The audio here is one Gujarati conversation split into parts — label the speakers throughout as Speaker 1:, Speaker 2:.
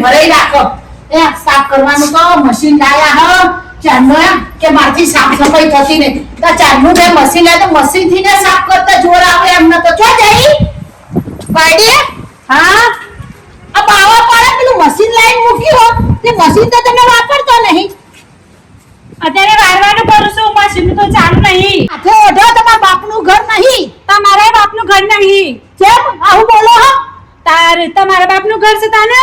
Speaker 1: ભરાઈ રાખો. સાફ કરવાનું તો કે મારથી સાફ સફાઈ થતી નહીં. તો મશીન લાય તો મશીનથી ને સાફ કરતા જોર આવે એમને તો ચો જઈ? હા? આ બાવા પાડે પેલું મશીન લાઈન મૂક્યું હો. મશીન તો તમે વાપરતો નહીં.
Speaker 2: અત્યારે વારવાનું કરું છું મશીન તો ચાલુ નહીં.
Speaker 1: હાથે ઓઢો તમારા બાપનું ઘર નહીં.
Speaker 2: તમારા બાપનું ઘર નહીં.
Speaker 1: કેમ આવું બોલો હો.
Speaker 2: તાર તમારા બાપનું ઘર છે તાને?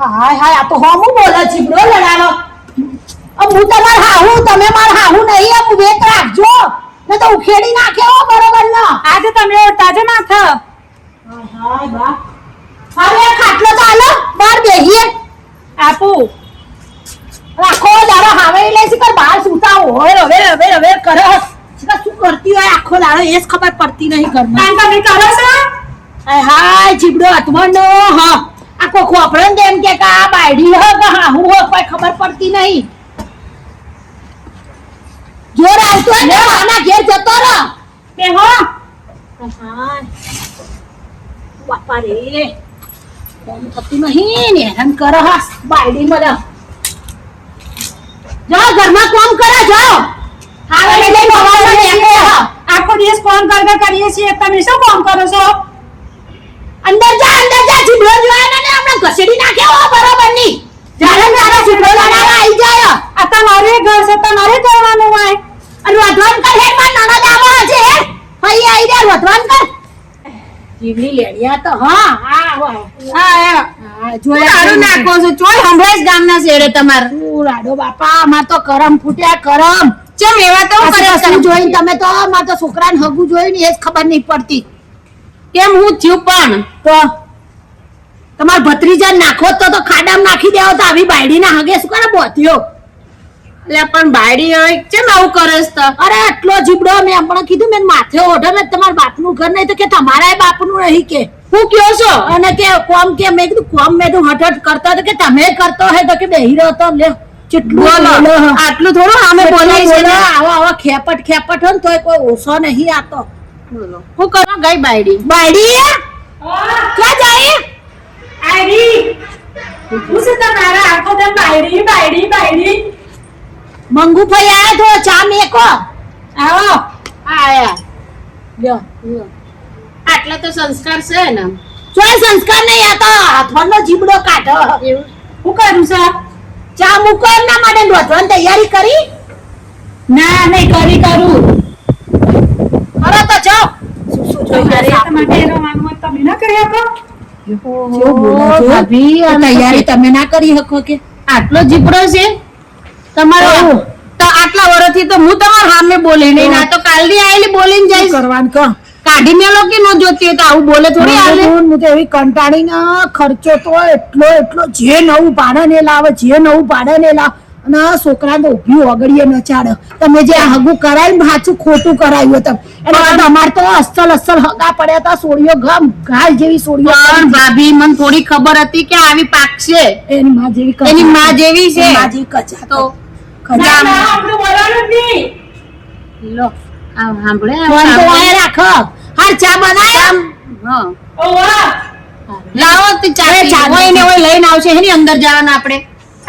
Speaker 1: હાય હાય આ તો હું બોલો છીબડો લડાલો. હું તમાર હાહુ તમે માર હાહુ નહીં આ વેત રાખજો. ને તો ઉખેડી નાખે હો બરોબર ન
Speaker 2: આજે તમે ઓળતા છો માથ.
Speaker 1: હાય હાય બા. હવે ખાટલો ચાલો બાર બેહીએ.
Speaker 2: આપું.
Speaker 1: રાખો દાડો હાવે લે છે પર બહાર સુતા હોય હવે હવે હવે કરે. છે શું કરતી હોય આખો દાડો એ જ ખબર પડતી નહીં ઘરમાં.
Speaker 2: તમે કરો છો?
Speaker 1: હાય ચીબડો અતમણનો હ. આખો ખોપરણ દેમ કે કા બાયડી હ કે હાહુ હ કોઈ ખબર પડતી નહીં. જોર આવતો ને આના ઘેર જતો રહો.
Speaker 2: તે હો.
Speaker 1: હાય. બાપા રે. કોમ થતું નહીં ને હેરાન કરે હા બાયડી મને. જાઓ ઘરમાં કામ કરો જાઓ. હાવે લઈ મોબાઈલ
Speaker 2: આખો દિવસ ફોન કર કરીએ છીએ. તમે શું કામ કરો છો?
Speaker 1: અંદર જા અંદર જા ચીબડો જોયા ને આપણે ઘસેડી નાખ્યો હો બરોબરની જ્યારે ને ત્યારે ચીબડો આવી જાય
Speaker 2: આ તમારે ઘર છે તમારે કરવાનું હોય.
Speaker 1: અને વધવાન કર હે માં નણદ આવો છે ફરી આવી જાય વધવાન કર. જીવડી લેડિયા તો હા હા
Speaker 2: હા.
Speaker 1: હા
Speaker 2: નાખો છો. ચોય હંભળાય ગામના શેરે તમાર.
Speaker 1: લાડો બાપા માં તો કરમ ફૂટ્યા કરમ.
Speaker 2: ચમ એવા તો કરે
Speaker 1: કશું જોઈને તમે તો માં તો છોકરાને હગું જોઈને એ જ ખબર નહીં પડતી.
Speaker 2: કેમ હું થયું પણ?
Speaker 1: તો તમાર ભત્રીજા નાખો તો તો ખાડામાં નાખી દેવો તો આવી બાયડીના હગે શું કરે બોત્યો
Speaker 2: એટલે પણ બાયડી હવે કેમ આવું કરસ તો
Speaker 1: અરે આટલો જીબડો મેં હમણાં કીધું મેં માથે ઓઢો મેં તમારા બાપનું ઘર નહીં તો કે તમારા બાપનું નહીં કે.
Speaker 2: હું કયો છો?
Speaker 1: અને કે કોમ કે મેં કીધું કોમ મેં તું હઠ હઠ કરતો હતો કે તમે કરતો હે તો કે બેહી રહ્યો તો લે.
Speaker 2: આટલું થોડું
Speaker 1: આમે
Speaker 2: બોલાય છે?
Speaker 1: આવો આવા ખેપટ ખેપટ હોય ને તોય કોઈ ઓછો નહીં આતો.
Speaker 2: હું કરો ગઈ બાયડી?
Speaker 1: બાયડી? ક્યાં જાય?
Speaker 2: આયડી હું છે તમારા આખો દમ બાયડી બાયડી બાયડી?
Speaker 1: મંગુ ભાઈ આયા તો ચા મેકો.
Speaker 2: આવો.
Speaker 1: આયા. લ્યો
Speaker 2: આટલો તો સંસ્કાર છે ને.
Speaker 1: ચોય સંસ્કાર નહીં આ તો હાથવાનો જીબડો કાઢો.
Speaker 2: હું કરું છે
Speaker 1: ચા મૂકો એમના માટે રોધવાની તૈયારી કરી?
Speaker 2: ના નહીં કરી કરું. કરો
Speaker 1: તો
Speaker 2: જાઓ
Speaker 1: તૈયારી તમે ના કરી શકો? કે
Speaker 2: આટલો જીપડો છે? તમારો તો આટલા વર્ષથી તો હું તમારા સામે બોલી નહીં ના તો કાલની આયેલી બોલીને જઈશ.
Speaker 1: કરવાનું કહો?
Speaker 2: કાઢી મેલો કે ન જોતી હોય તો આવું બોલે થોડી હાલે?
Speaker 1: હું તો એવી કંટાળી ખર્ચો તો એટલો એટલો જે નવું ભાડે ને લાવે જે નવું ભાડે ને લાવે. અને આ છોકરા તો ઊભી ઓગળીએ ન ચાડે તમે જે આ હગું કરાયું સાચું ખોટું કરાયું તમે એટલે અમારે તો અસલ અસલ હગા પડ્યા હતા સોળીઓ ગમ ઘાસ જેવી સોળીઓ
Speaker 2: પણ ભાભી મને થોડી ખબર હતી કે આવી પાક છે.
Speaker 1: એની માં જેવી.
Speaker 2: એની માં જેવી છે.
Speaker 1: માં જેવી કચા
Speaker 2: તો
Speaker 1: કચા.
Speaker 2: લો. આ સાંભળે
Speaker 1: ફોન તો
Speaker 2: સાંભળે.
Speaker 1: રાખો. હાર ચા બનાય.
Speaker 2: હા. લાવો તો
Speaker 1: અરે,
Speaker 2: ચાલે
Speaker 1: ચા
Speaker 2: હોય ને હોય લઈને આવશે એની અંદર જવાના આપણે.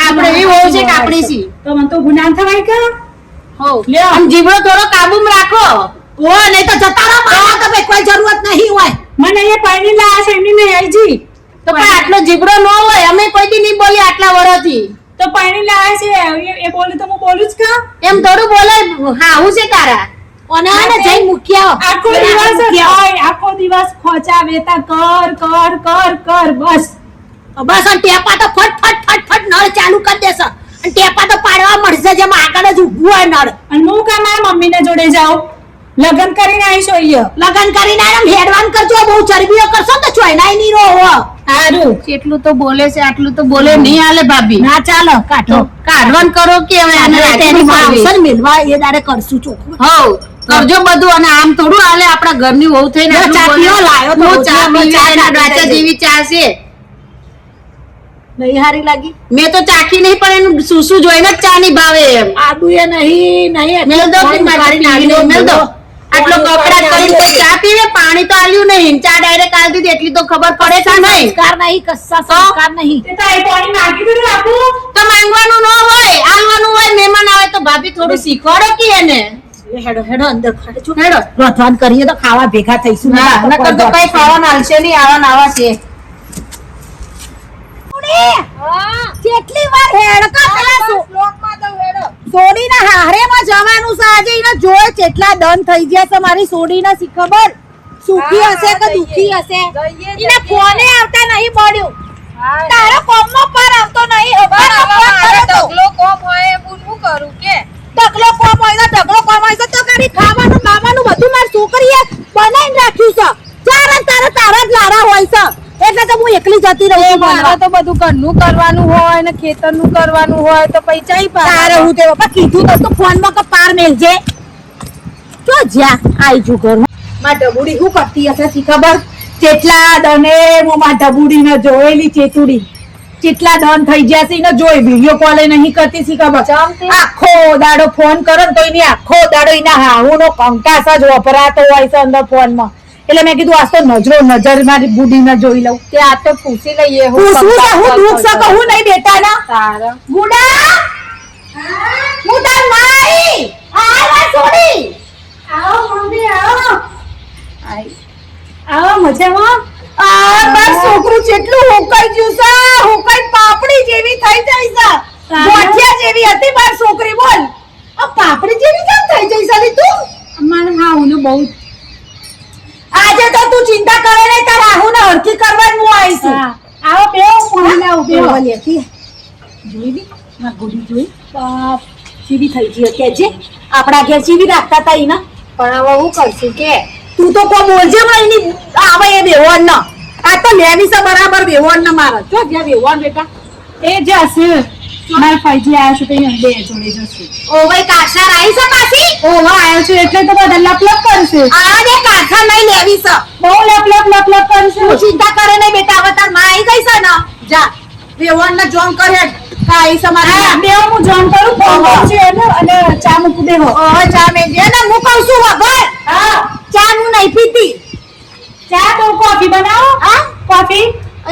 Speaker 2: આપણે એવી હોવ છે કે આપણી સી
Speaker 3: તો મને તો ગુનાહ થવાય કે?
Speaker 2: હો આમ જીવડો થોડો કાબુમાં રાખો.
Speaker 1: ઓ નહીં તો જતા રહો મારા તો ભાઈ કોઈ જરૂરત નહીં હોય.
Speaker 3: મને એ પાણી લાયા છે એમની નહીં આઈજી
Speaker 2: તો પણ આટલો જીવડો ન હોય અમે કોઈ દી નહીં બોલી આટલા વર્ષથી
Speaker 3: તો પાણી લાયા છે એ- બોલું તો હું બોલું જ કા?
Speaker 2: એમ થોડું બોલે હા હું છે તારા?
Speaker 1: અને આને જઈ મૂક્યા
Speaker 3: આખો દિવસ આખો દિવસ ખોચા વેતા કર કર કર કર બસ.
Speaker 1: બસ આ ટેપા તો ફટ ફટ ફટ ફટ નળ ચાલુ કરી દેશે. અને ટેપા તો પાડવા મળશે જેમ આગળ જ ઊભું હોય નળ.
Speaker 3: અને હું કા મારા મમ્મીને જોડે જાઉં? લગન કરીને આવીશું અહીંયા?
Speaker 1: લગન કરીને આમ હેડવાન કરજો બહુ ચરબીઓ કરશો તો ચોયનાય નહીં રો
Speaker 3: સારું.
Speaker 2: કેટલું તો બોલે છે આટલું તો બોલે નહીં હાલે ભાભી.
Speaker 1: ના ચાલો કાઢો.
Speaker 2: કાઢવાન કરો કે હવે આને
Speaker 1: તેની માં. આવશે ને મિલવા એ દારે કરશું ચોખ્ખું.
Speaker 2: હઉ કરજો બધું અને આમ થોડું હાલે આપણા ઘરની વહુ થઈને
Speaker 1: ચા પીઓ લાયો તો
Speaker 2: ચા પીવી
Speaker 1: ચા.
Speaker 2: જેવી ચા છે
Speaker 1: નહીં હારી લાગી.
Speaker 2: મેં તો ચાખી નહીં પણ એનું શું શું જોઈને જ ચા ની ભાવે એમ.
Speaker 1: આદુ એ નહીં નહીં
Speaker 2: મેલ દો મારી નાની મેલ દો.
Speaker 1: આટલો કપડા કરીને કોઈ ચા પીવે પાણી તો આલ્યું નહીં. ચા ડાયરેક્ટ આલી દીધી એટલી તો ખબર પડે છે નહીં.
Speaker 4: સંસ્કાર નહીં કસ્સા સંસ્કાર નહીં.
Speaker 3: તે તારે પાણી માંગી દીધું આપો
Speaker 1: તો માંગવાનું ન હોય આલવાનું હોય મહેમાન આવે તો ભાભી થોડું શીખવાડો કે એને?
Speaker 4: હેડો હેડો અંદર ખાડે છું.
Speaker 1: હેડો.
Speaker 4: રોધવાન કરીએ તો ખાવા ભેગા થઈશું.
Speaker 1: ના નકર તો કઈ ખાવાનું હાલશે નહીં આવા નાવા આવા છે
Speaker 4: કેટલી વાર હેડકા પેલા સો- સોડીના હારેમાં જવાનું છે. આજે એને જોયે કેટલા દન થઈ ગયા છે મારી સોડીના શી ખબર? સુખી હશે કે દુખી હશે? એને ફોને આવતા નહીં પડ્યું તારો કોમનો પર આવતો નહીં. અવાર અવાર કરે તો ઢગલો કોમ હોય તો ઢગલો કોમ હોય તો કરી ખાવાનું બાવાનું બધું મારી છોકરીએ બનાવીને રાખ્યું છે. ચાર ને તારે તારા જ લારા હોય છે. એટલે તો હું એકલી જતી રહું છું ભણવા.
Speaker 5: તો બધું ઘરનું કરવાનું હોય ને ખેતરનું કરવાનું હોય તો પછી ચાઈ
Speaker 4: તારે હું તે બાપા કીધું તો તું ફોનમાં કે પાર મેલજે. તો જ્યાં આઈ જુ ઘર. માં ડબુડી શું કરતી હશે સી ખબર? કેટલા દને હું માં ડબુડી ને જોયેલી ચેતુડી કેટલા દન થઈ ગયા છે એને જોઈ વીડિયો કોલ નહીં કરતી શી ખબર? આખો દાડો ફોન કરો ને તો એની આખો દાડો એના હાહુ નો કંકાસ જ વપરાતો હોય છે અંદર ફોનમાં. એટલે મેં કીધું આજ તો નજરો નજર મારી બુડી ને જોઈ લઉં.
Speaker 5: કે આ તો પૂછી લઈએ
Speaker 4: હું હું દુઃખ છે કહું નહીં બેટા ના
Speaker 5: તારા
Speaker 4: ગુડા હું તાર માઈ આ છોડી!
Speaker 3: આવો મમ્મી આવો. આવો મજામાં?
Speaker 4: આ માર છોકરું જેટલું હોકાઈ ગયું છે હોકાઈ પાપડી જેવી થઈ જાય છે. ગોઠિયા જેવી હતી માર છોકરી બોલ. આ પાપડી જેવી કેમ થઈ જઈ સાલી તું?
Speaker 3: મારે હા હું બહુ
Speaker 4: આજે તો તું ચિંતા કરે ને તાર ને કરવા જ હું આવીશ
Speaker 3: છું. આવો બે મહિના બેહો.
Speaker 4: લેતી જોઈ બી ના ગુડી જોઈ. બાપ ચીવી થઈ ગઈ કે જે. આપણા ઘેર ચીવી રાખતા હતા ઈના.
Speaker 5: પણ હવે હું કરશું કે
Speaker 4: તું તો કોઈ બોલજે પણ એની આવે એ બેવણ ન આ તો લેવી છે બરાબર બેવણ ન મારા. જો જ્યાં બેવણ બેટા
Speaker 3: એ જશે મારા આવ્યા છે તો બે જોડે જશે.
Speaker 4: ઓ ભાઈ કાસા રાઈ છે પાછી?
Speaker 3: ઓવા આવ્યો છે એટલે તો બધા લપ લપ કરશે
Speaker 4: આ દે કાસા નહીં લેવી છે.
Speaker 3: બહુ લપ લપ લપ કરશે
Speaker 4: ચિંતા કરે નહીં બેટા હવે તારમાં આવી ગઈ છે ને? જા. બેવણ ને જોન કરે કાઈ
Speaker 3: હા બે હું જોન કરું ફોન છે એને અને ચા મૂકી દેવો.
Speaker 4: ઓ ચા મે જે ને હું કહું છું વગર
Speaker 3: હા.
Speaker 4: ચા હું નહીં પીતી.
Speaker 3: ચા તો કોફી બનાવો?
Speaker 4: હા?
Speaker 3: કોફી?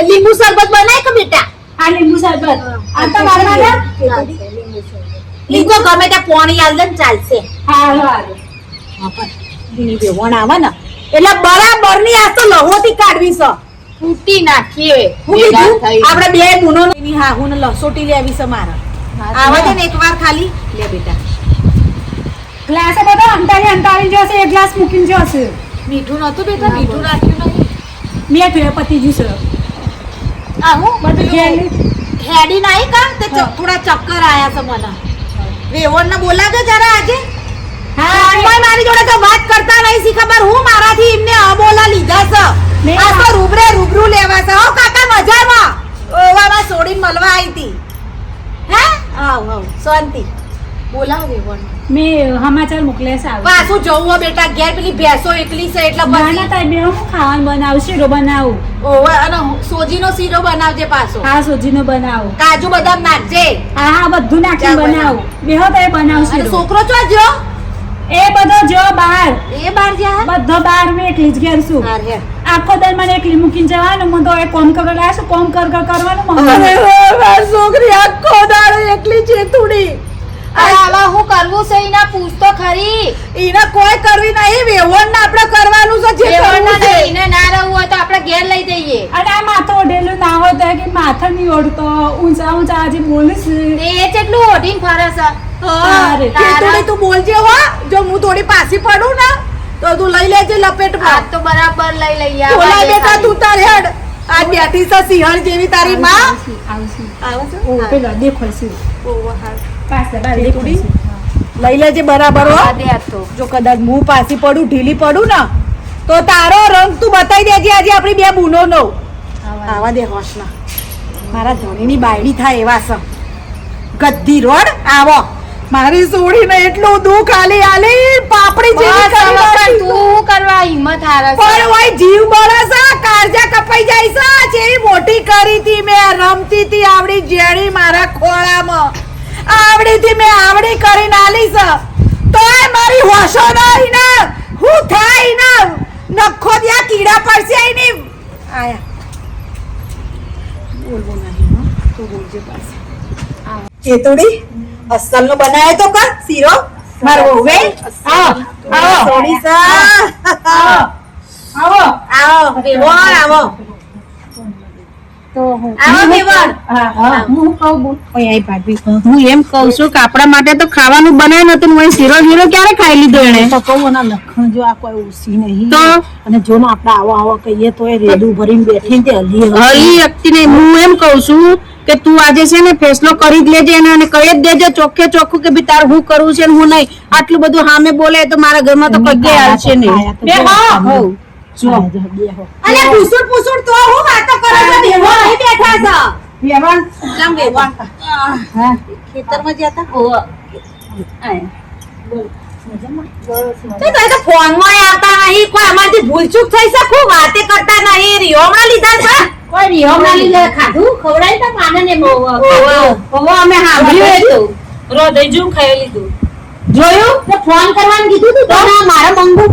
Speaker 4: લીંબુ શરબત બનાય કે બેટા?
Speaker 3: આ લીંબુ શરબત. આ તો મારવાના
Speaker 4: લીંબુ ગમે તે પોણી આલ ને ચાલશે.
Speaker 3: હા હા
Speaker 4: એની વેવણ આવે ને એટલે બરાબરની આ તો લહોથી કાઢવી છે.
Speaker 1: ફૂટી નાખીએ.
Speaker 4: હું આપણે બે ગુનો ની હાહુ ને લસોટી લેવી છે મારે. આવા દે ને એકવાર ખાલી? લે બેટા.
Speaker 3: ગ્લાસ બધો અંતારી અંતારી જશે એક ગ્લાસ મૂકીને જશે.
Speaker 4: મીઠું નતું બેટા મીઠું રાખ્યું નહીં
Speaker 3: મેં પતી જશે
Speaker 4: હું
Speaker 3: બધું
Speaker 4: હેડી નાઈ કા તે થોડા ચક્કર આયા છે મને. વેવણ ને બોલાજો જરા આજે.
Speaker 3: હા
Speaker 4: મારી જોડે તો વાત કરતા નહીં સી ખબર? હું મારાથી એમને અબોલા લીધા છે. આ તો રૂબરે રૂબરૂ લેવા છે. હો કાકા મજામાં? ઓવામાં છોડીને મળવા આવી હતી હે? આવ આવ શાંતિ. બોલાવ વેવણ
Speaker 3: મેં સમાચાર મોકલે છે
Speaker 4: પાછું જવું બેટા? ઘેર પેલી ભેંસો એકલી છે એટલે
Speaker 3: નાના
Speaker 4: પછી
Speaker 3: તાઈ બે હું ખાવાનું બનાવું શીરો બનાવું.
Speaker 4: ઓવે અને સોજીનો શીરો બનાવજે પાછો.
Speaker 3: હા સોજીનો બનાવો.
Speaker 4: કાજુ બદામ નાખજે.
Speaker 3: હા હા બધું
Speaker 4: નાખી
Speaker 3: બનાવું. બેહો તો એ બનાવું શીરો.
Speaker 4: છોકરો ચો જો
Speaker 3: એ બધો જો બહાર.
Speaker 4: એ બાર જા
Speaker 3: બધો બહાર મેં એકલી જ ઘેર છું. આખો દર મને એકલી મૂકીને જવાનું મને તો એ કોમ કરવા લાગે છે કોમ કર કર કરવાનું
Speaker 4: છોકરી આખો દાડો એકલી છે તુડી
Speaker 5: આવા હું કરવું છે? એના પૂછ તો ખરી.
Speaker 4: એને કોઈ કરવી નહીં વેવણ ને આપણે કરવાનું છે જે કરવું છે.
Speaker 5: એને ના રહેવું હોય તો આપણે ઘેર લઈ જઈએ.
Speaker 3: અને આ માથું ઓઢેલું ના હોય તો કે માથા નહીં ઓઢતો. ઊંચા ઊંચા આજે બોલીશ.
Speaker 5: એ કેટલું ઓઢીને ફરે છે.
Speaker 4: થોડી તું બોલજે હો. જો હું થોડી પાછી પડું ને તો તું લઈ લેજે લપેટમાં
Speaker 5: તો બરાબર લઈ લઈએ આવા
Speaker 4: બેટા તું તારે હેડ. આ બેઠી છે સિંહણ જેવી તારી માં.
Speaker 3: આવશે
Speaker 4: આવશે
Speaker 3: ઓ પેલા દેખાય છે
Speaker 4: ઓ હા. તે લઈ લેજે બરાબર હો.
Speaker 5: તો.
Speaker 4: જો કદાચ હું પાછી પડું ઢીલી પડું ને તો તારો રંગ તું બતાવી દેજે આજે આપણી બે બુનો નો આવા દે હોશના. મારા ધણીની બાયડી થાય એવા છે ગદ્દી રોડ આવો. મારી સોડીને એટલું દુઃખ આલી આલી પાપડી જેવી કરી.
Speaker 5: તું કરવા હિંમત હારે?
Speaker 4: પણ ઓય જીવ બળે છે કાળજા કપાઈ જાય છે જેવી મોટી કરી હતી મેં રમતી હતી આવડી જેણી મારા ખોળામાં. આવડી થી મેં આવડી કરીને આલી તોય મારી હોશો નહીં ને. હું
Speaker 6: થાય ના. નખો ત્યાં કીડા પડશે અહીં ની આયા. બોલવો નહીં તો બોલજે પાછે. ચેતુડી અસલ નો બનાવે તો કર શીરો. મારો હોવે આવો આવો. સોડી સા
Speaker 1: આવો.
Speaker 6: આવો. આવો આવો.
Speaker 3: હું કહું બોલ. ઓય આઈ ભાભી. હું એમ કઉ છું કે આપણા માટે તો ખાવાનું બનાવ્યું નતું હું શીરો શીરો ક્યારે ખાઈ લીધો એને
Speaker 6: તો કહું એના લખણ જો આ કોઈ ઉસી નહીં.
Speaker 3: તો?
Speaker 6: અને જો આપડે આવો આવો કહીએ તો એ રેડું ભરીને બેઠી ને તે હલી હલી.
Speaker 3: વ્યક્તિ ને હું એમ કઉ છું કે તું આજે છે ને ફેસલો કરી જ લેજે એને અને કહી જ દેજે ચોખ્ખે ચોખ્ખું કે ભાઈ તારે હું કરવું છે હું નહીં. આટલું બધું સામે બોલે તો મારા ઘરમાં તો કઈ આવશે નહીં.
Speaker 4: અને પૂછું પૂછું તો હું વાતો કરો છો બેહો અહીં બેઠા છો
Speaker 6: ખેતરમાં? તો
Speaker 4: તો એ તો ફોનમાં આવતા નહીં. કોઈ અમારથી ભૂલચૂક થઈ શકું? વાતે કરતા નહીં. રિયોમાં લીધા છે
Speaker 1: કોઈ ના લીધે? ખાધું? ખવડાવી તો માને ને બહુ બહુ અમે સાંભળ્યું તો જોયું? તો ફોન કરવાનું કીધું તું તો? મારા મંગુ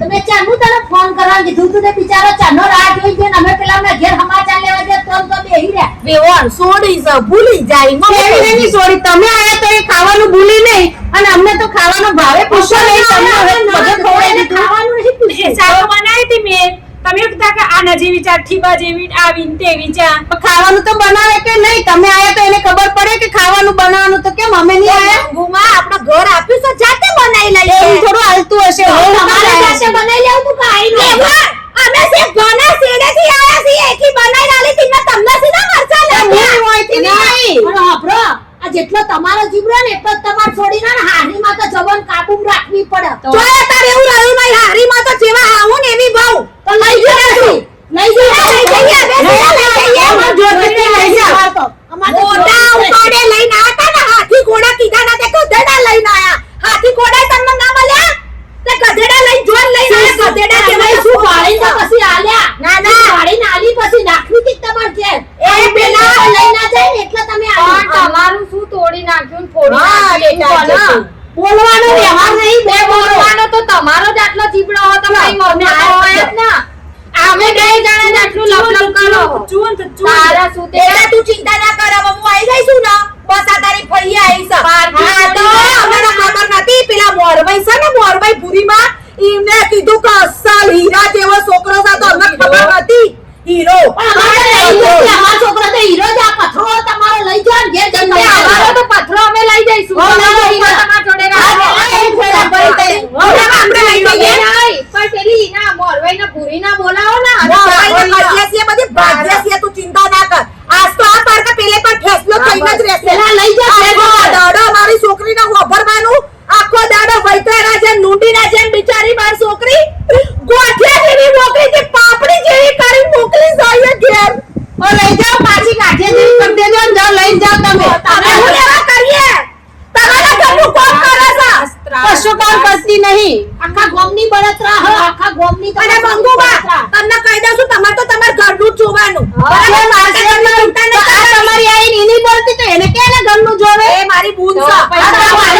Speaker 1: તો મેં ચાંદુ તને ફોન કરવા કીધું તું તે બિચારો ચાનો રાહ જોઈ ગયો અમે પેલા અમને ઘેર સમાચાર લેવા ગયા તો તો બેહી રહ્યા.
Speaker 4: વેવણ સોડી છે ભૂલી જાય
Speaker 3: કેવી નહીં સોડી. તમે આયા તો એ ખાવાનું ભૂલી નહીં અને અમને તો ખાવાનો ભાવે પૂછો નહીં. તમે હવે બધું ખવડાવી દીધું.
Speaker 1: ખાવાનું નથી પૂછ્યું
Speaker 4: શાક બનાવી હતી મેં તમે કે જેવી ચા ઠીબા જેવી આવી ને તેવી ચા.
Speaker 3: ખાવાનું તો બનાવે કે નહીં? તમે આયા તો એને ખબર પડે કે ખાવાનું બનાવવાનું તો કેમ અમે નહીં આયા?
Speaker 4: ગુમા આપણો ઘર આપ્યું છે જાતે બનાવી લઈએ.
Speaker 3: એવું થોડું હાલતું હશે.
Speaker 1: તમારે જાતે બનાવી લેવું તો કાઈ
Speaker 4: નહીં અમે સે ઘણા શેડેથી આયા છીએ. એકી બનાવી લાલી થી મે તમને સીધા મરચા લાગ્યા
Speaker 3: હોયથી નહીં.
Speaker 1: પણ હાંભળો, આ જેટલો તમારો જીવરો ને એટલો તમાર તમારે છોડીને હારી હારીમાં તો જવન કાબૂમાં રાખવી પડે.
Speaker 4: તો તારે એવું રહ્યું નહીં હારીમાં તો જેવા આવું ને એવી બહુ.
Speaker 1: તો લઈ ગયો પછી. લઈ જાઓ.
Speaker 4: લઈ જઈએ, બેસીને લઈ જઈએ.
Speaker 1: અમાર જોડે લઈ જાઓ. અમાર જોડે.
Speaker 4: ઉપાડે લઈને આવતા ને હાથી ઘોડા કીધા ના તે ગધેડા લઈને આયા હાથી ઘોડા તમને ના મળ્યા તે ગધેડા લઈને જોન લઈને આયા ગધેડા
Speaker 1: તમે
Speaker 4: જેવા
Speaker 1: શું પાડીને તો પછી આલ્યા?
Speaker 4: ના, ના.
Speaker 1: શું પાડીને આલી પછી નાખવી હતી જ તમારે ઘેર.
Speaker 4: એ
Speaker 1: અને
Speaker 4: પેલા
Speaker 1: પેલા લઈ ના જાય ને એટલે તમે આલી.
Speaker 2: તમારું શું તોડી નાખ્યું ને ફોડી
Speaker 4: હા,
Speaker 2: નાખ્યું
Speaker 4: બેટા,
Speaker 2: કોને?
Speaker 1: બોલવાનો વ્યવહાર નહીં બે બોલો.
Speaker 2: બોલવાનો તો તમારો જ આટલો ચીપડો હો તો કઈ મમ્મી તો હોય જ ના અમે બે જણા જ આટલું લપ લપ કરો
Speaker 4: ચૂન તો ચૂન
Speaker 2: તારા શું તે
Speaker 4: બેટા તું ચિંતા ના કર હવે હું આવી જઈશું ને બસ આ તારી ફઈ આવી છે હા તો અમને ખબર નથી પેલા મોરભાઈ છે ને મોરભાઈ પુરીમાં એમને કીધું કે અસલ હીરા જેવો છોકરો છે તો અમને ખબર નથી હીરો
Speaker 1: પણ અમારે લઈ જાઓ કે અમારો છોકરો તો હીરો જ આ પથરો તમારો લઈ જાઓ ને ઘેર જઈને
Speaker 2: તે અમારો
Speaker 1: લઈ
Speaker 2: તો પથરો અમે લઈ જઈશું
Speaker 1: હો, લઈ
Speaker 2: તમારો
Speaker 1: જઈશું.
Speaker 2: હીરો તમારા જોડે
Speaker 1: જાઓ.
Speaker 2: રાખો.
Speaker 1: હા, એક ફેરા ભરી દે.
Speaker 4: હવે આપણે લઈ જઈએ
Speaker 2: નહીં, પણ પેલી ના મોરવાઈ ના ભૂરી ના બોલાવો ને અને
Speaker 4: મોરભાઈને
Speaker 2: બોલાવો.
Speaker 4: કહીએ છીએ બધી ભાગ્ય છીએ તું ચિંતા ના કર આજ તો આ પારકા પેલે પણ ફેસલો થઈને જ રહેશે
Speaker 1: પેલા લઈ જાઓ, લઈ
Speaker 4: આખો
Speaker 1: જાઓ.
Speaker 4: દાડો મારી છોકરીને વાપરવાનું આખો દાડો વૈતરાના જેમ નૂંડીના જેમ બિચારી મારી છોકરી ગોઠિયા જેવી મોકલી છે પાપડી જેવી કરી મોકલી છે ઘેર
Speaker 3: ઓ લઈ જાઓ પાછી કાઢીએ જેવી કરી દેજો ને જાઓ લઈને જાઓ તમે
Speaker 4: તમે હું લેવા કરીએ તમારા ઘરનું કોણ કરે છે
Speaker 3: કશું કામ કરતી નહીં
Speaker 1: આખા ગોમની બળતરા હો, આખા ગોમની તો
Speaker 4: અને મંગુબા તમને કહી દઉં છું તમારે તો તમારા ઘરનું જ જોવાનું
Speaker 3: હવે મારે
Speaker 4: તમને ચિંતા
Speaker 3: તો
Speaker 4: નહીં
Speaker 3: આ
Speaker 4: કરવાની.
Speaker 3: તમારી બોલતી તો એને જોવે?
Speaker 4: એ મારી બૂન છે.
Speaker 1: ઘર
Speaker 4: ઘર.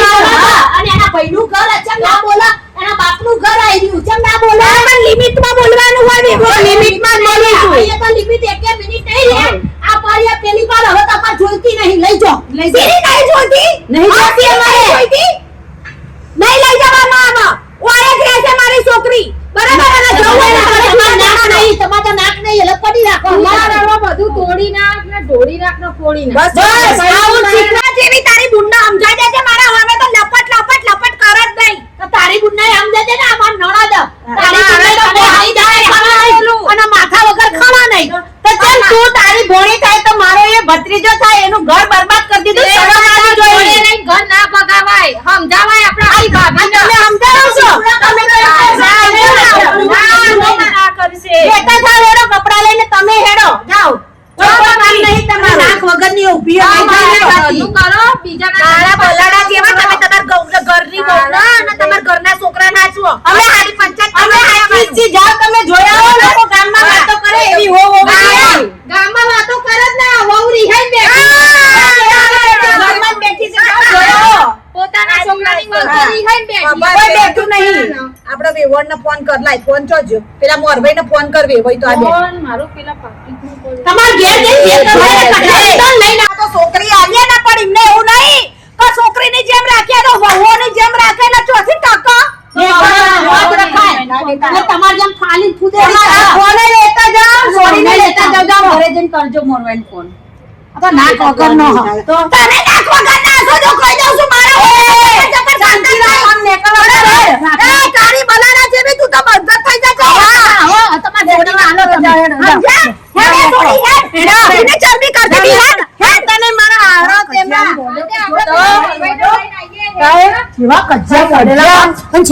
Speaker 1: અને એના ભાઈનું ઘર અચમ ના બોલા. એના બાપનું ઘર આવી રહ્યું ચમ ના બોલા.
Speaker 4: પણ લિમિટમાં બોલવાનું હોય વિભો, લિમિટમાં બોલીશું.
Speaker 1: અહીંયા તો લિમિટ એકે મિનિટ નહીં લે. આ પારિયા પેલી વાર હવે તમારે જોઈતી નહીં. લઈ જો લઈ
Speaker 4: જો નહીં જોઈતી?
Speaker 3: નહીં. જોઈતી?
Speaker 4: નહીં લઈ જવામાં આવે. ઓય જ રહેશે મારી છોકરી. બરાબર? અને જવું હોય ને
Speaker 1: તમારે
Speaker 4: ઘરે
Speaker 1: નાક
Speaker 4: નાખો.
Speaker 1: નહીં તમારે તો નાક નહીં એટલે પડી રાખો
Speaker 2: અમારા આવા બધું તોડી નાખ ને ઢોળી નાખ ને. ફોડી નાખ
Speaker 4: બસ, આવું શીખવા જેવી તારી બુનને સમજાઈ દેજે. મારા હવે તો લપટ, લપટ, લપટ કરે જ નહીં.
Speaker 1: તો તારી બુનને આમ દે દે ને નણદ તારી
Speaker 4: તારે
Speaker 1: તો
Speaker 4: તો
Speaker 1: જાય અને માથા વગર ખાવા નહીં.
Speaker 3: તો ચાલ તું તારી ભોણી થાય તો મારો એ ભત્રીજો થાય એનું ઘર બરબાદ કરી દીધું શરમ આવી જોઈએ
Speaker 2: નહીં, ઘર ના ભગાવાય. સમજાવાય આ આપણે વેવણને ફોન કર લાય ફોન ચોજો પેલા મોરભાઈને ફોન કરવે વેવાઈ તો આ
Speaker 7: ફોન મારો પેલા પાકીટમાં
Speaker 1: તમાર ઘેર જઈને લઈને
Speaker 2: છોકરી આવીએ ને પણ એમને એવું નહીં. કે છોકરીની જેમ રાખીએ તો વહુઓની જેમ રાખે એટલે ચોથી ટકા
Speaker 1: તમારે જેમ ફાલી ફૂદે
Speaker 2: ફોને લેતા જાઓ
Speaker 1: છોડીને લેતા જાઓ, જાઓ.
Speaker 4: ઘરે જઈને કરજો મોરવાઈને ફોન
Speaker 1: તો નાક વગર નો
Speaker 2: તો તને નાક વગર નાખો જો કહી દઉં છું. મારા શાંતિ રાખ આમ નીકળવા એ તારી બનાના જેવી તું તો બંધ થઈ જશે. હા
Speaker 1: હવે તમારે છોડીને આલો તમે.
Speaker 2: સમજ્યા હે થોડી હે એને ચરબી કરતી બી હે હે તને મારા હારો તેમાં
Speaker 1: જેવા કજ્જા પડેલા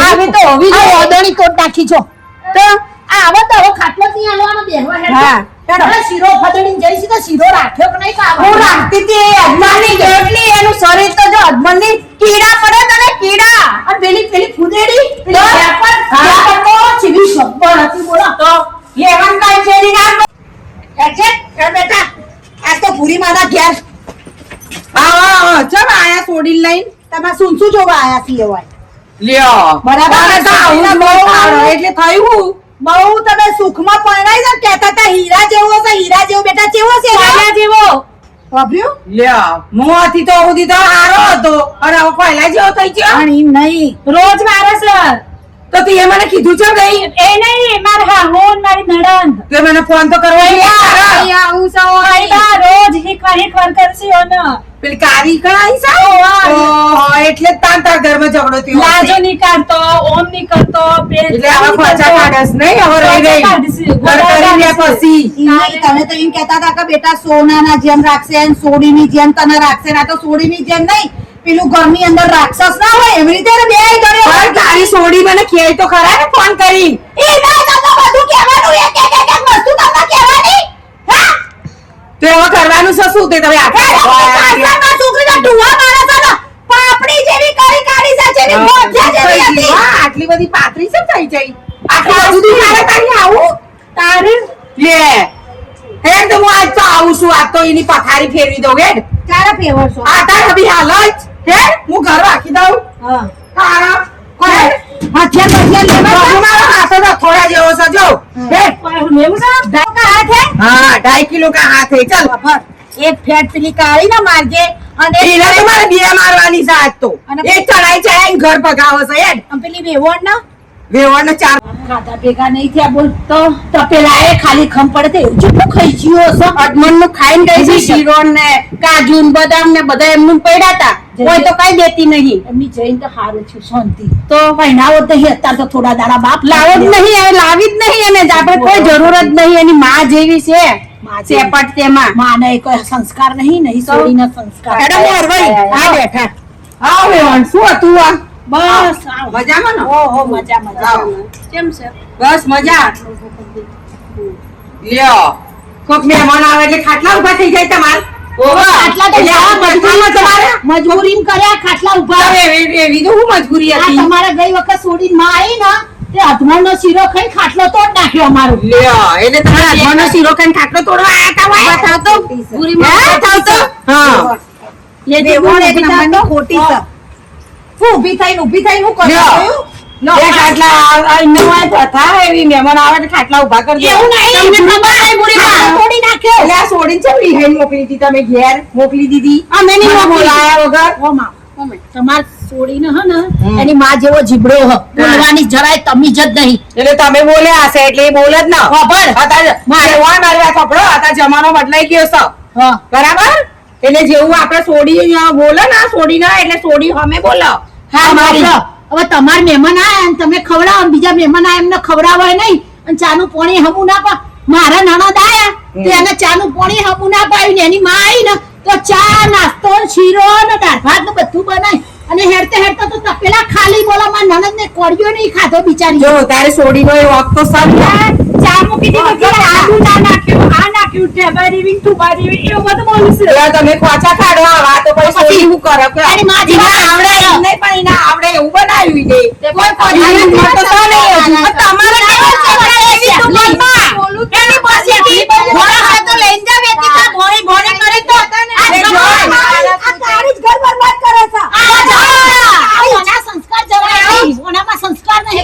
Speaker 1: આવી તો હોવી જો ઓદણી તોડ નાખી છો તો આ આવો તો હવે ખાટલો થી હાલવાનો બેહવા
Speaker 2: હે હા.
Speaker 1: હવે શીરો ફદડીને જઈશ તો શીરો રાખ્યો કે નહીં કામ
Speaker 2: હું રાખતી હતી એ અજમાની એનું શરીર તો જો અજમાની કીડા પડે તને કીડા.
Speaker 1: અને પેલી પેલી ફુદેડી પેલી વેપર તો ચીવી હતી બોલો.
Speaker 2: તો લેવન કાઈ ફેરી ના છે એ બેટા. આ તો પૂરી મારા ઘેર.
Speaker 4: હા ચમ આયા છોડી લઈને.
Speaker 2: તમે શું શું જોવા આયા છીએ હોય.
Speaker 4: લ્યો.
Speaker 2: બરાબર.
Speaker 4: તો આવું બહુ સારું. એટલે થયું
Speaker 2: બહુ તમે સુખમાં પરણાઈ જાવ કહેતા હતા હીરા જેવો છે હીરા જેવો બેટા કેવો છે
Speaker 4: હીરા જેવો.
Speaker 2: વાપર્યું?
Speaker 4: લ્યો. મોંથી તો સુધી તો હારો હતો. અને હવે પહેલા જેવો થઈ ગયો.
Speaker 2: પણ નહીં.
Speaker 3: રોજ મારે સર.
Speaker 4: તો તું એ મને કીધું છે ગઈ
Speaker 3: એ નહીં મારે હા હું મારી નણંદ.
Speaker 4: તે મને ફોન તો કરવો.
Speaker 3: આવું સૌ રોજ હિકવાર હિકવાર કરશે ઓનો.
Speaker 4: પેલી કારી કણાઈ છે? એટલે તાંતા ઘરમાં ઝઘડો થયો
Speaker 3: લાજો. નહીં કાઢતો ઓમ નહીં કરતો
Speaker 4: એટલે હવે ખોચા કાઢસ નહીં? હવે રહી
Speaker 3: ગઈ.
Speaker 4: ઘર કરી લે પછી.
Speaker 2: તમે તો એમ કહેતા હતા કે બેટા સોનાના જેમ રાખશે ને સોડીની જેમ તને રાખશે ના તો તો સોડીની જેમ નહીં. પેલું ઘરની અંદર રાક્ષસ ના હોય એવી રીતે બે
Speaker 4: ઘરે
Speaker 2: કર્યો
Speaker 4: તારી સોડી મને ખેલ તો ખરા ને ફોન કરી.
Speaker 2: એ ના તમને બધું કહેવાનું એક એક એક વસ્તુ તમને કહેવાની?
Speaker 4: તો હવે કરવાનું છે શું તે તમે આખા
Speaker 2: કાસામાં છોકરીના ડુવા મારે છે પાપડી જેવી કરી કાઢી છે જેવી મોજા જેવી હતી.
Speaker 4: હા, આટલી બધી પાતરી છે થઈ જઈ આટલા સુધી મારે તારી આવું?
Speaker 3: તારે?
Speaker 4: લે. હે તો હું આજ તો આવું છું આજ તો એની પથારી ફેરવી દઉં હેડ.
Speaker 2: ક્યારે ફેરવશો?
Speaker 4: આ તાર અભી હાલ જ હેડ હું ઘર રાખી દઉં.
Speaker 2: હા.
Speaker 4: તારા. કોઈ
Speaker 2: હથિયાર બથિયાર લેવા
Speaker 4: મારા હાથો થોડા જેવો છે જો. હેડ હા? ઢાઈ કિલો કા હાથે ચાલ.
Speaker 2: ખબર એક ફેટ પેલી કાળી ના મારજે અને
Speaker 4: એને તો મારે બે મારવાની છે તો. એક ચડાઈ ચડાઈ ઘર પગાવે છે
Speaker 2: અને પેલી વેવણ ના?
Speaker 4: વેવણ ચાર
Speaker 1: ખાધા ભેગા નહીં થયા બોલ તો તપેલા એ ખાલી ખમ પડે તો જેટલું ખાઈ ગયો છે
Speaker 4: અડમણનું ખાઈને ગઈ છે શીરો ને કાજુ ને બદામ ને બધા એમનું પડ્યા હતા. કોઈ તો કઈ દેતી નહીં.
Speaker 1: એમની જઈને તો સારું છું શાંતિ. તો પહેણાવો તો અત્યારે તો થોડા દાડા બાપ
Speaker 4: લાવો જ નહીં હવે લાવી જ નહીં એને આપણે કોઈ જરૂર જ નહીં એની માં જેવી છે. ચેપટ તેમાં.
Speaker 1: માં માને કોઈ સંસ્કાર નહીં નહીં છોડીને સંસ્કાર.
Speaker 4: હેડો મોરવાઈ આ બેઠા. આવ વેવણ શું હતું આ?
Speaker 1: બસ.
Speaker 4: મજામાં ને?
Speaker 1: ઓહો મજા મજા કેમ છે?
Speaker 4: બસ મજા. લ્યો. કોક મહેમાન આવે એટલે ખાટલા ઊભા થઈ જાય તમારે.
Speaker 1: ખાટલા તો
Speaker 4: એટલે આ
Speaker 1: ઊભા
Speaker 4: મજબૂરી
Speaker 1: કર્યા ખાટલા
Speaker 4: ઊભા એવી એવી તો હું મજબૂરી હતી?
Speaker 1: તમારે ગઈ વખત છોડીને માં આવી ને તે અધમણ શીરો ખાઈ ખાટલો તોડ નાખ્યો અમારો.
Speaker 4: લ્યો એટલે તમારા હસબન્ડનો શીરો ખાઈ ખાટલો તોડવા આયા તો પૂરી માં બતાવ તો હા.
Speaker 2: એક નંબરની ખોટી છે. ઊભી થઈને ઊભી થઈને હું કરું
Speaker 4: ખબર મોકલી દીધી
Speaker 1: તમાર છોડીને હે ને એની માં જેવો જીબડો હ. બોલવાની જરાય તમી જ નહીં.
Speaker 4: એટલે તમે બોલ્યા હશે એટલે એ બોલ જ ના.
Speaker 1: ખબર.
Speaker 4: મારે વાળ મારવા કપડો અત્યારે જમાનો બદલાઈ ગયો સબ
Speaker 1: હા.
Speaker 4: બરાબર? એટલે જેવું આપણે સોડી બોલો બોલે ને સોડી ના એટલે સોડી અમે બોલો.
Speaker 1: હા મારી હવે તમાર મહેમાન આયા અને તમે ખવડાવો બીજા મહેમાન આયા એમને ખવડાવાય નહીં. અને ચાનું પાણી હમું ના પા મારા નણદ આયા તો એને ચાનું પાણી હમું ના પાયું ને એની માં આવી ને તો ચા નાસ્તો શીરો ને દાળ ભાત ને બધું બનાય. અને હેડતે હેડતે તો તપેલા ખાલી બોલા માં નણદ ને કોળિયો નહીં ખાધો બિચારી.
Speaker 4: જો તારે સોડીનો એ વખત તો સબ
Speaker 3: ચા મૂકી દીધું કે આદુ ના નાખ્યું આ નાખ્યું ઢેબરી રીંગ તુબારી રીંગ એવું બધું બોલું છે.
Speaker 4: તમે ખોચા કાઢો આવા તો પછી શું કરો કે અરે
Speaker 1: માજી
Speaker 4: આવડે આવી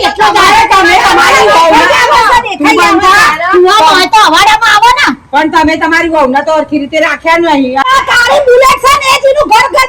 Speaker 4: એટલો ગારે તમે તમારી
Speaker 1: વહુના આવો ને.
Speaker 2: પણ તમે તમારી વહુના તો અરખી રીતે રાખ્યા નહીં.
Speaker 4: આ તારી બુલેટ છે ને એનું ઘર ઘર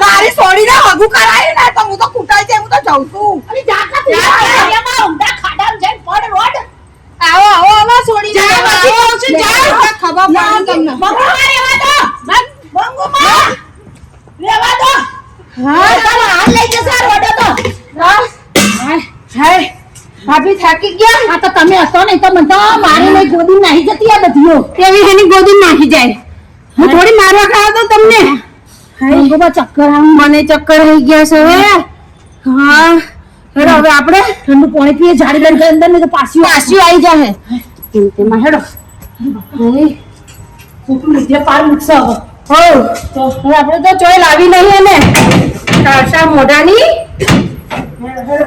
Speaker 2: તારી છોડીને હગું કરાયું ને તો હું તો કૂટાઈ છે હું તો જઉં છું
Speaker 3: આવો આવો આવો છોડી
Speaker 2: જા, પછી કહું છું, જા.
Speaker 3: ખબર પડે તમને
Speaker 1: ભાભી થાકી ગયા? આ તો તમે હસો ને તો મને તો મારી નહીં ગોદી નાહી જતી આ બધીઓ.
Speaker 2: એવી એની ગોદી નાખી જાય. હું થોડી મારવા ખાવા તો તમને?
Speaker 1: મંગોબા ચક્કર આવે.
Speaker 2: મને ચક્કર આવી ગયા છે હવે હા. હેડો હવે આપણે
Speaker 1: ઠંડુ પાણી પીએ જાડી લઈને અંદર ને તો પાછી
Speaker 2: પાછી આવી જાય
Speaker 1: તેમાં હેડો. છોકરું લીધે પાર મૂકશે હવે. તો
Speaker 2: હવે આપણે તો ચોય લાવી નહીં ને કાળસા મોઢાની.
Speaker 1: હેડો હેડો.